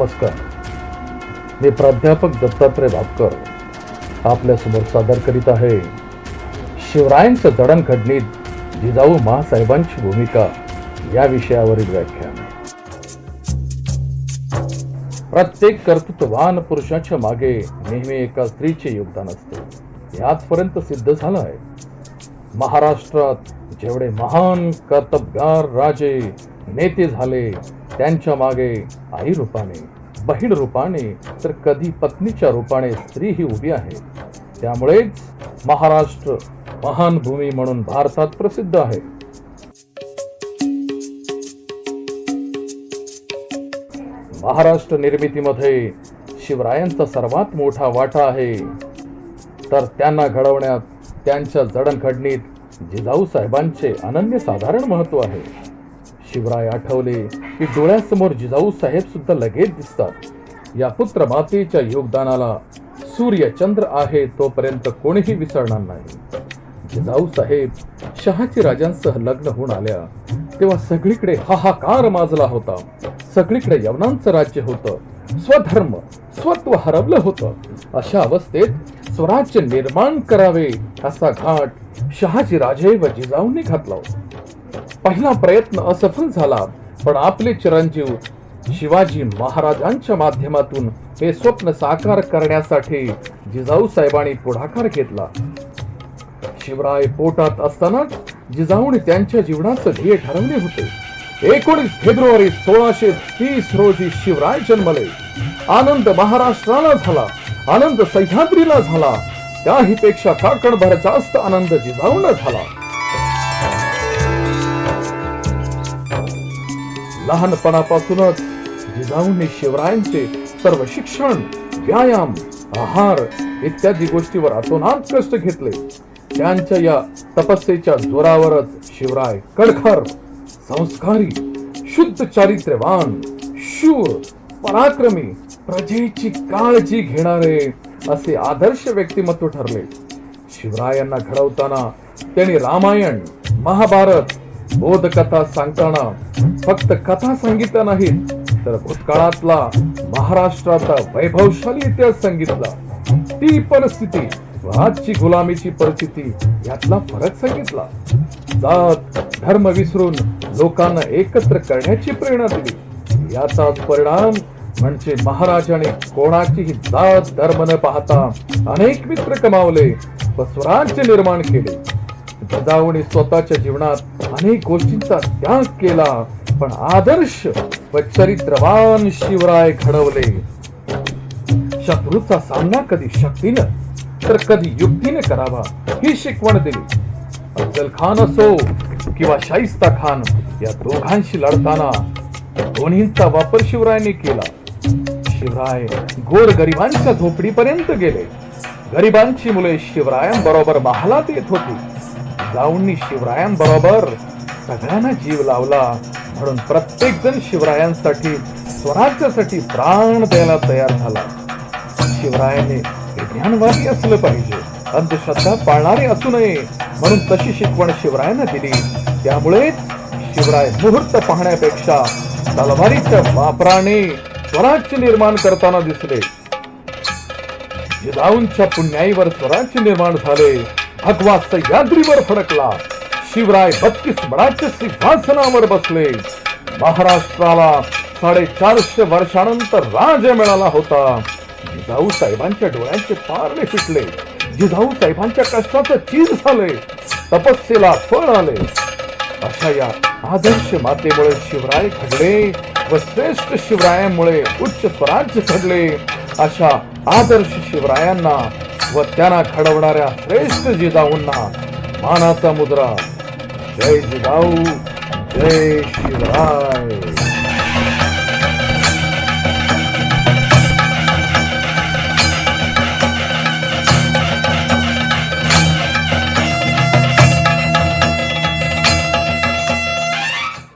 नमस्कार. मी प्राध्यापक दत्तात्रय भापकर आपल्यासमोर सादर करीत आहे शिवरायांचं जडणघडणीत जिजाऊ महासाहेबांची भूमिका या विषयावरील व्याख्यान. प्रत्येक कर्तृत्ववान पुरुषाच्या मागे नेहमी एका स्त्रीचे योगदान असते. हे आजपर्यंत सिद्ध झालं आहे. महाराष्ट्रात जेवढे महान कर्तबगार राजे नेते झाले त्यांच्या मागे आई रूपाने बहीण रूपाने तर कधी पत्नीच्या रूपाने स्त्री ही उभी आहे. त्यामुळेच महाराष्ट्र महान भूमी म्हणून भारतात प्रसिद्ध आहे. महाराष्ट्र निर्मितीमध्ये शिवरायांचा सर्वात मोठा वाटा आहे. तर त्यांना घडवण्यात त्यांच्या जडणघडणीत जिजाऊ साहेबांचे अनन्यसाधारण महत्त्व आहे. शिवराय आठवले की डोळ्यासमोर जिजाऊ साहेब सुद्धा लगेच दिसतात. या पुत्र मातेच्या योगदानाला सूर्य चंद्र आहे तोपर्यंत कोणीही विसरणार नाही. जिजाऊ साहेब शहाजी राजांसह लग्न होऊन आल्या. तेव्हा सगळीकडे हाहाकार माजला होता. सगळीकडे यवनांचं राज्य होतं. स्वधर्म स्वत्व हरवलं होतं. अशा अवस्थेत स्वराज्य निर्माण करावे असा घाट शहाजी राजे व जिजाऊंनी घातला होता. पहिला प्रयत्न असफल झाला पण आपले चिरंजीव शिवाजी महाराजांच्या माध्यमातून हे स्वप्न साकार करण्यासाठी जिजाऊ साहेबांनी पुढाकार घेतला. शिवराय पोटात असताना जिजाऊने त्यांच्या जीवनाचं ध्येय ठरवले होते. एकोणीस फेब्रुवारी सोळाशे तीस रोजी शिवराय जन्मले. आनंद महाराष्ट्राला झाला आनंद सह्याद्रीला झाला. त्याही पेक्षा काकणभर जास्त आनंद जिजाऊला झाला. लहानपणापासूनच जिजाऊंनी शिवरायांचे सर्व शिक्षण व्यायाम आहार इत्यादी गोष्टीवर अतोनात कष्ट घेतले. त्यांच्या या तपस्येच्या जोरावरच शिवराय कडखर संस्कारी शुद्ध चारित्र्यवान शूर पराक्रमी प्रजेची काळजी घेणारे असे आदर्श व्यक्तिमत्व ठरले. शिवरायांना घडवताना त्यांनी रामायण महाभारत बोध कथा सांगताना फक्त कथा सांगितल्या नाहीत तर भूतकाळातला महाराष्ट्राचा वैभवशाली इतिहास सांगितला. ती परिस्थिती आजची गुलामीची परिस्थिती यातला फरक सांगितला. जात धर्म विसरून लोकांना एकत्र करण्याची प्रेरणा दिली. याचाच परिणाम म्हणजे महाराजाने कोणाचीही जात धर्म न पाहता अनेक मित्र कमावले व स्वराज्य निर्माण केले. जिजाऊने स्वतःच्या जीवनात अनेक गोष्टींचा त्याग केला पण आदर्श व चरित्रवान शिवराय घडवले. शत्रूचा सामना कधी शक्तीनं तर कधी युक्तीने करावा ही शिकवण दिली. अफजल खान असो किंवा शाहिस्ता खान या दोघांशी लढताना दोन्हींचा वापर शिवरायने केला. शिवराय गोर गरिबांच्या झोपडीपर्यंत गेले. गरिबांची मुले शिवरायांबरोबर महालात येत होती. जाऊंनी शिवरायांबरोबर सगळ्यांना जीव लावला. म्हणून प्रत्येक जण शिवरायांसाठी स्वराज्यासाठी प्राण द्यायला तयार झाला. शिवरायाने विज्ञानवादी असलं पाहिजे. अंधश्रद्धा पाळणारे असू नये. म्हणून तशी शिकवण शिवरायानं दिली. त्यामुळेच शिवराय मुहूर्त पाहण्यापेक्षा तलवारीच्या वापराने स्वराज्य निर्माण करताना दिसले. जिजाऊंच्या पुण्याईवर स्वराज्य निर्माण झाले. भगवा सह्याद्रीवर फडकला. शिवराय बत्तीस बळाच्या सिंहासनावर बसले. महाराष्ट्राला साडेचारशे वर्षानंतर राज मिळाला होता. जिजाऊ साहेबांच्या डोळ्यांचे पारणे फिटले. जिजाऊ साहेबांच्या कष्टाचं चीज झाले. तपस्येला फळ आले. अशा या आदर्श मातेमुळे शिवराय घडले व श्रेष्ठ शिवरायांमुळे उच्च स्वराज्य घडले. अशा आदर्श शिवरायांना व त्यांना घडवणाऱ्या श्रेष्ठ जिजाऊंना मानाचा मुद्रा. जय जिजाऊ जय शिवराय.